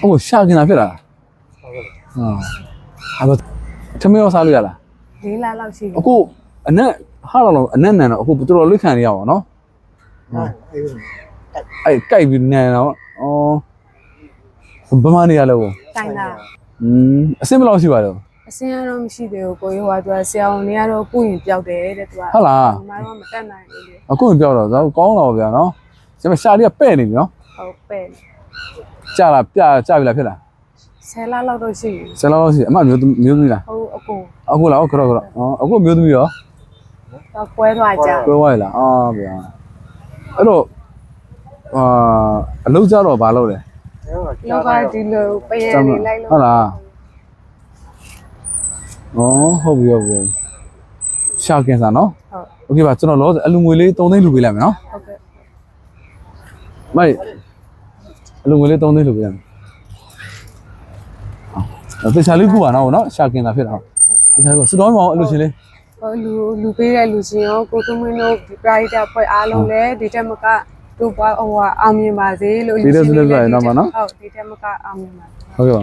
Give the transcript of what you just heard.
ဟိုရှာခင်တာဖြစ်လာလားဟာအဲ့တော့ထမင်းရောစားလို့ရလားလေးလလောက်ရှိပြီအခုအနက်ဟာတော့အနက်နန်တော့အခုတော်တော်လေးခံရရပါတော့ဟုတ်အေးဘူးအဲ့ကြိုက်ပြီးနန်တော့ဩဘယ်မှနေရလဲဘောတိုင်တာอืมအစင်ဘယ်လောက်ရှိပါတော့အစင်းကတော့မရှိသေးဘူးကိုရွာသူကဆရာဝန်တွေကတော့ကုရင်ပျောက်တယ်တဲ့သူကဟုတ်လားဒီမှာတော့မတက်နိုင်ဘူးလေအခုပြောတော့ဇောကောင်းတော့ဗျာနော်ကျမရှာလေးကပဲ့နေပြီနော်ဟုတ်ပဲ့ ကြာလာပြကြာပြီလားဖြစ်လား ဆယ်လလောက်တော့ရှိပြီ ဆယ်လောက်ရှိအမမျိုးမျိုးသမီးလား ဟုတ်အကုန် အခုလားဟုတ်ကတော့ကတော့ဩအခုမျိုးသမီးရော တော့ကွဲသွားကြ ပြောရလားအာဗျာအဲ့တော့အာအလုပ်ကြတော့ဘာလုပ်လဲ လောကဒီလိုပယံနေလိုက်လို့ ဟုတ်လားဩဟုတ်ပြီဟုတ်ပြီရှာကင်စာနော် ဟုတ် โอเคပါကျွန်တော်လောအလူငွေလေး3သိန်းလူပေးလိုက်မယ်နော် ဟုတ်ကဲ့ မိုက် အလူငွေလေး3သိန်းလူပေးလိုက်မယ်အော်တေချာလေးခုပါနော်နော်ရှာကင်စာဖြစ်တာတေချာလေးကိုစတော်မအောင်အလူရှင်လေးဟိုလူလူပေးတဲ့လူချင်းရောကိုသုံးမင်းတို့ဒီပရိုက်တာဖွဲ့အားလုံးလည်းဒီတက်မကတို့ပွားဟိုအောင်မြင်ပါစေလို့ဟုတ်ဒီတက်မကအောင်မြင်ပါဟုတ်ကဲ့ပါ